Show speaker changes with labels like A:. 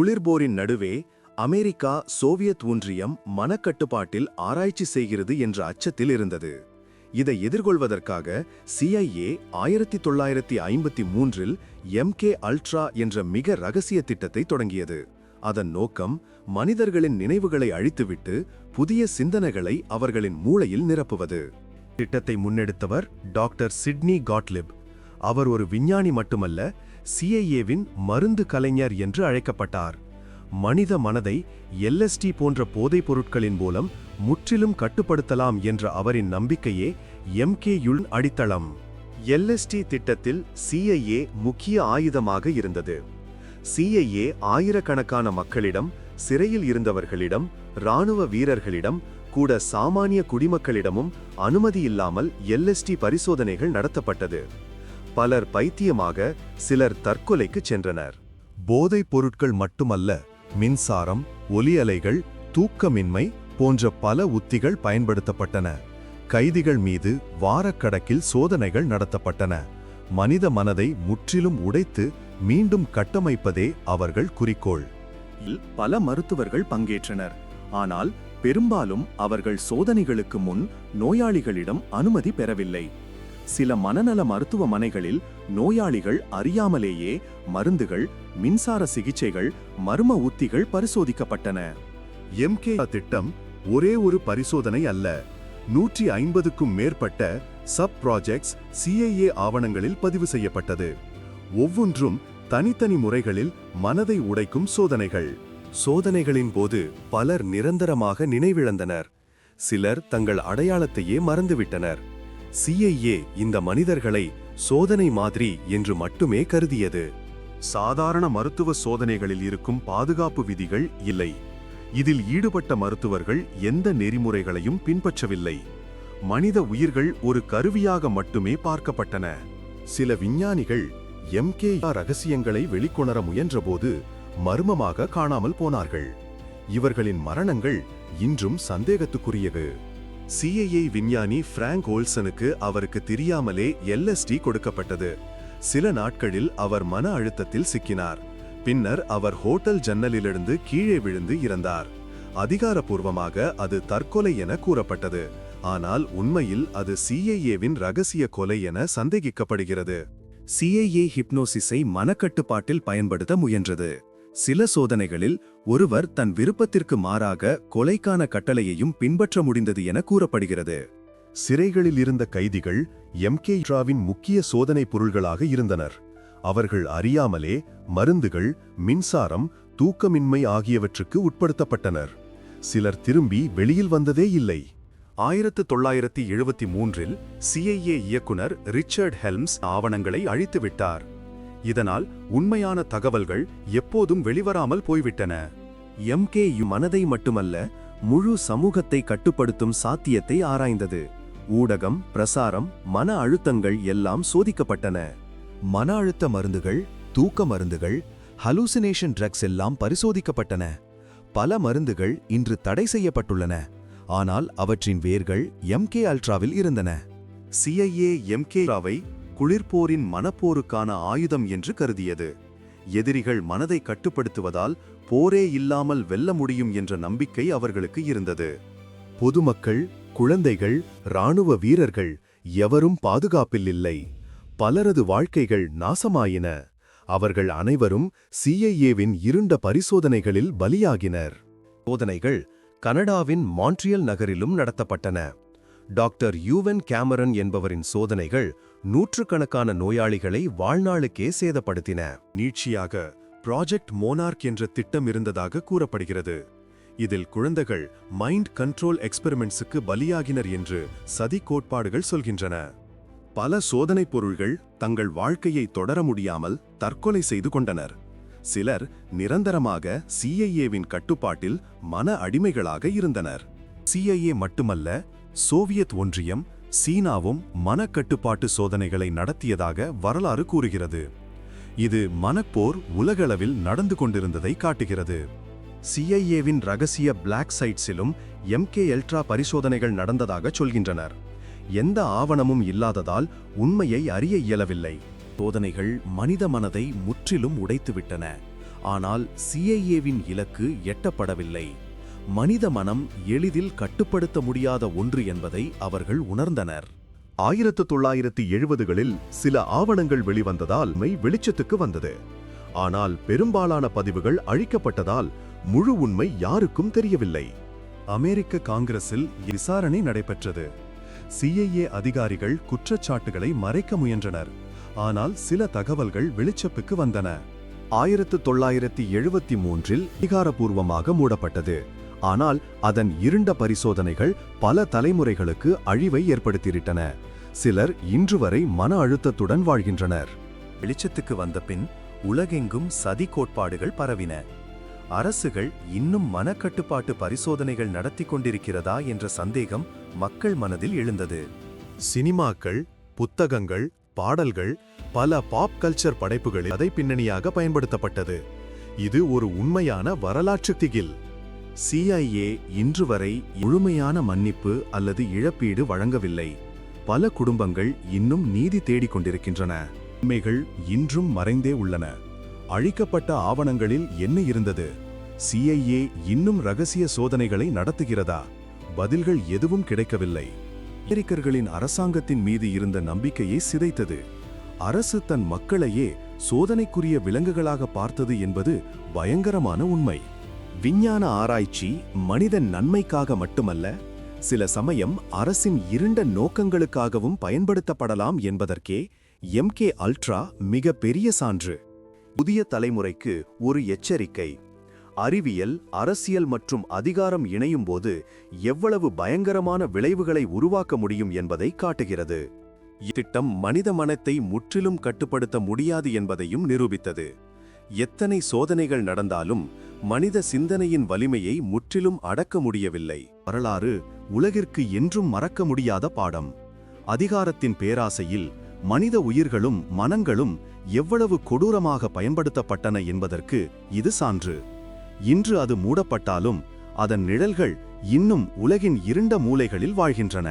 A: குளிர்போரின் நடுவே America Soviet ஒன்றியம் மனக்கட்டுப்பாட்டில் ஆராய்ச்சி செய்கிறது என்ற அச்சத்தில் இருந்தது. இதை எதிர்கொள்வதற்காக சிஐஏ ஆயிரத்தி தொள்ளாயிரத்தி ஐம்பத்தி மூன்றில் எம்கே அல்ட்ரா என்ற மிக ரகசிய திட்டத்தை தொடங்கியது. அதன் நோக்கம் மனிதர்களின் நினைவுகளை அழித்துவிட்டு புதிய சிந்தனைகளை அவர்களின் மூளையில் நிரப்புவது. திட்டத்தை முன்னெடுத்தவர் டாக்டர் சிட்னி காட்லிப். அவர் ஒரு விஞ்ஞானி மட்டுமல்ல சிஐஏவின் மருந்து கலைஞர் என்று அழைக்கப்பட்டார். மனித மனதை எல்எஸ்டி போன்ற போதைப் பொருட்களின் மூலம் முற்றிலும் கட்டுப்படுத்தலாம் என்ற அவரின் நம்பிக்கையே எம்கே யுள் அடித்தளம். எல்எஸ்டி திட்டத்தில் சிஐஏ முக்கிய ஆயுதமாக இருந்தது. சிஐஏ ஆயிரக்கணக்கான மக்களிடம் சிறையில் இருந்தவர்களிடம் இராணுவ வீரர்களிடம் கூட சாமானிய குடிமக்களிடமும் அனுமதி இல்லாமல் எல்எஸ்டி பரிசோதனைகள் நடத்தப்பட்டது. பலர் பைத்தியமாக சிலர் தற்கொலைக்கு சென்றனர். போதைப் பொருட்கள் மட்டுமல்ல மின்சாரம் ஒலி அலைகள் தூக்கமின்மை போன்ற பல உத்திகள் பயன்படுத்தப்பட்டன. கைதிகள் மீது வாரக்கடக்கில் சோதனைகள் நடத்தப்பட்டன. மனித மனதை முற்றிலும் உடைத்து மீண்டும் கட்டமைப்பதே அவர்கள் குறிக்கோள். பல மருத்துவர்கள் பங்கேற்றனர். ஆனால் பெரும்பாலும் அவர்கள் சோதனைகளுக்கு முன் நோயாளிகளிடம் அனுமதி பெறவில்லை. சில மனநல மருத்துவமனைகளில் நோயாளிகள் அறியாமலேயே மருந்துகள் மின்சார சிகிச்சைகள் மர்ம உத்திகள் பரிசோதிக்கப்பட்டன. எம்கே திட்டம் ஒரே ஒரு பரிசோதனை அல்ல. நூற்றி ஐம்பதுக்கும் மேற்பட்ட சப் ப்ராஜெக்ட்ஸ் சிஐஏ ஆவணங்களில் பதிவு செய்யப்பட்டது. ஒவ்வொன்றும் தனித்தனி முறைகளில் மனதை உடைக்கும் சோதனைகள். சோதனைகளின் போது பலர் நிரந்தரமாக நினைவிழந்தனர். சிலர் தங்கள் அடையாளத்தையே மறந்துவிட்டனர். சிஐஏ இந்த மனிதர்களை சோதனை மாதிரி என்று மட்டுமே கருதியது. சாதாரண மருத்துவ சோதனைகளில் இருக்கும் பாதுகாப்பு விதிகள் இல்லை. இதில் ஈடுபட்ட மருத்துவர்கள் எந்த நெறிமுறைகளையும் பின்பற்றவில்லை. மனித உயிர்கள் ஒரு கருவியாக மட்டுமே பார்க்கப்பட்டன. சில விஞ்ஞானிகள் எம்கே ரகசியங்களை வெளிக்கொணர முயன்றபோது மர்மமாக காணாமல் போனார்கள். இவர்களின் மரணங்கள் இன்றும் சந்தேகத்துக்குரியது. சிஐஏ விஞ்ஞானி பிராங்க் ஓல்சனுக்கு அவருக்கு தெரியாமலே எல்எஸ்டி கொடுக்கப்பட்டது. சில நாட்களில் அவர் மன அழுத்தத்தில் சிக்கினார். பின்னர் அவர் ஹோட்டல் ஜன்னலிலிருந்து கீழே விழுந்து இறந்தார். அதிகாரப்பூர்வமாக அது தற்கொலை என கூறப்பட்டது. ஆனால் உண்மையில் அது சிஐஏவின் ரகசிய கொலை என சந்தேகிக்கப்படுகிறது. சிஐஏ ஹிப்னோசிஸை மனக்கட்டுப்பாட்டில் பயன்படுத்த முயன்றது. சில சோதனைகளில் ஒருவர் தன் விருப்பத்திற்கு மாறாக கொலைக்கான கட்டளையையும் பின்பற்ற முடிந்தது என கூறப்படுகிறது. சிறைகளில் இருந்த கைதிகள் எம்கே ட்ராவின் முக்கிய சோதனை பொருள்களாக இருந்தனர். அவர்கள் அறியாமலே மருந்துகள் மின்சாரம் தூக்கமின்மை ஆகியவற்றுக்கு உட்படுத்தப்பட்டனர். சிலர் திரும்பி வெளியில் வந்ததே இல்லை. ஆயிரத்து தொள்ளாயிரத்தி எழுபத்தி மூன்றில் சிஐஏ இயக்குனர் ரிச்சர்ட் ஹெல்ம்ஸ் ஆவணங்களை அழித்துவிட்டார். இதனால் உண்மையான தகவல்கள் எப்போதும் வெளிவராமல் போய்விட்டன. எம்கே மனதை மட்டுமல்ல முழு சமூகத்தை கட்டுப்படுத்தும் சாத்தியத்தை ஆராய்ந்தது. ஊடகம் பிரசாரம் மன அழுத்தங்கள் எல்லாம் சோதிக்கப்பட்டன. மன அழுத்த மருந்துகள் தூக்க மருந்துகள் ஹலூசினேஷன் ட்ரக்ஸ் எல்லாம் பரிசோதிக்கப்பட்டன. பல மருந்துகள் இன்று தடை செய்யப்பட்டுள்ளன. ஆனால் அவற்றின் வேர்கள் எம்கே அல்ட்ராவில் இருந்தன. சிஐஏ எம்கே ராவை குளிர்போரின் மனப்போருக்கான ஆயுதம் என்று கருதியது. எதிரிகள் மனதை கட்டுப்படுத்துவதால் போரே இல்லாமல் வெல்ல முடியும் என்ற நம்பிக்கை அவர்களுக்கு இருந்தது. பொதுமக்கள் குழந்தைகள் இராணுவ வீரர்கள் எவரும் பாதுகாப்பில் இல்லை. பலரது வாழ்க்கைகள் நாசமாயின. அவர்கள் அனைவரும் சிஐஏவின் இருண்ட பரிசோதனைகளில் பலியாகினர். சோதனைகள் கனடாவின் மான்ட்ரியல் நகரிலும் நடத்தப்பட்டன. டாக்டர் யூவன் கேமரன் என்பவரின் சோதனைகள் நூற்றுக்கணக்கான நோயாளிகளை வாழ்நாளுக்கே சேதப்படுத்தின. நீட்சியாக ப்ராஜெக்ட் மோனார்க் என்ற திட்டம் இருந்ததாக கூறப்படுகிறது. இதில் குழந்தைகள் மைண்ட் கண்ட்ரோல் எக்ஸ்பெரிமெண்ட்ஸுக்கு பலியாகினர் என்று சதி கோட்பாடுகள் சொல்கின்றன. பல சோதனைப் பொருள்கள் தங்கள் வாழ்க்கையை தொடர முடியாமல் தற்கொலை செய்து கொண்டனர். சிலர் நிரந்தரமாக சிஐஏவின் கட்டுப்பாட்டில் மன அடிமைகளாக இருந்தனர். சிஐஏ மட்டுமல்ல சோவியத் ஒன்றியம் சீனாவும் மனக்கட்டுப்பாட்டு சோதனைகளை நடத்தியதாக வரலாறு கூறுகிறது. இது மனப்போர் உலகளவில் நடந்து கொண்டிருந்ததை காட்டுகிறது. சிஐஏவின் ரகசிய பிளாக் சைட்ஸிலும் எம்கே எல்ட்ரா பரிசோதனைகள் நடந்ததாக சொல்கின்றனர். எந்த ஆவணமும் இல்லாததால் உண்மையை அறிய இயலவில்லை. சோதனைகள் மனித மனதை முற்றிலும் உடைத்துவிட்டன. ஆனால் சிஐஏவின் இலக்கு எட்டப்படவில்லை. மனித மனம் எளிதில் கட்டுப்படுத்த முடியாத ஒன்று என்பதை அவர்கள் உணர்ந்தனர். ஆயிரத்து தொள்ளாயிரத்து எழுபதுகளில் சில ஆவணங்கள் வெளிவந்ததால் மை வெளிச்சத்துக்கு வந்தது. ஆனால் பெரும்பாலான பதிவுகள் அழிக்கப்பட்டதால் முழு உண்மை யாருக்கும் தெரியவில்லை. அமெரிக்க காங்கிரஸில் விசாரணை நடைபெற்றது. சிஐஏ அதிகாரிகள் குற்றச்சாட்டுகளை மறைக்க முயன்றனர். ஆனால் சில தகவல்கள் வெளிச்சப்புக்கு வந்தன. ஆயிரத்து தொள்ளாயிரத்தி எழுபத்தி மூன்றில் அதிகாரப்பூர்வமாக மூடப்பட்டது. ஆனால் அதன் இருண்ட பரிசோதனைகள் பல தலைமுறைகளுக்கு அழிவை ஏற்படுத்திவிட்டன சிலர் இன்று வரை மன அழுத்தத்துடன் வாழ்கின்றனர். வெளிச்சத்துக்கு வந்த பின் உலகெங்கும் சதி கோட்பாடுகள் பரவின. அரசுகள் இன்னும் மனக்கட்டுப்பாட்டு பரிசோதனைகள் நடத்தி கொண்டிருக்கிறதா என்ற சந்தேகம் மக்கள் மனதில் எழுந்தது. சினிமாக்கள் புத்தகங்கள் பாடல்கள் பல பாப் கல்ச்சர் படைப்புகளில் அதை பின்னணியாக பயன்படுத்தப்பட்டது. இது ஒரு உண்மையான வரலாற்று திகில். சிஐஏ இன்று வரை முழுமையான மன்னிப்பு அல்லது இழப்பீடு வழங்கவில்லை. பல குடும்பங்கள் இன்னும் நீதி தேடிக் கொண்டிருக்கின்றன. உண்மைகள் இன்றும் மறைந்தே உள்ளன. அழிக்கப்பட்ட ஆவணங்களில் என்ன இருந்தது? சிஐஏ இன்னும் ரகசிய சோதனைகளை நடத்துகிறதா? பதில்கள் எதுவும் கிடைக்கவில்லை. அமெரிக்கர்களின் அரசாங்கத்தின் மீது இருந்த நம்பிக்கையை சிதைத்தது. அரசு தன் மக்களையே சோதனைக்குரிய விலங்குகளாக பார்த்தது என்பது பயங்கரமான உண்மை. விஞ்ஞான ஆராய்ச்சி மனிதன் நன்மைக்காக மட்டுமல்ல சில சமயம் அரசின் இருண்ட நோக்கங்களுக்காகவும் பயன்படுத்தப்படலாம் என்பதற்கே எம்கே அல்ட்ரா மிக பெரிய சான்று. புதிய தலைமுறைக்கு ஒரு எச்சரிக்கை. அறிவியல் அரசியல் மற்றும் அதிகாரம் இணையும்போது எவ்வளவு பயங்கரமான விளைவுகளை உருவாக்க முடியும் என்பதை காட்டுகிறது. இத்திட்டம் மனித மனத்தை முற்றிலும் கட்டுப்படுத்த முடியாது என்பதையும் நிரூபித்தது. எத்தனை சோதனைகள் நடந்தாலும் மனித சிந்தனையின் வலிமையை முற்றிலும் அடக்க முடியவில்லை. வரலாறு உலகிற்கு என்றும் மறக்க முடியாத பாடம். அதிகாரத்தின் பேராசையில் மனித உயிர்களும் மனங்களும் எவ்வளவு கொடூரமாக பயன்படுத்தப்பட்டன என்பதற்கு இது சான்று. இன்று அது மூடப்பட்டாலும் அதன் நிழல்கள் இன்னும் உலகின் இருண்ட மூலைகளில் வாழ்கின்றன.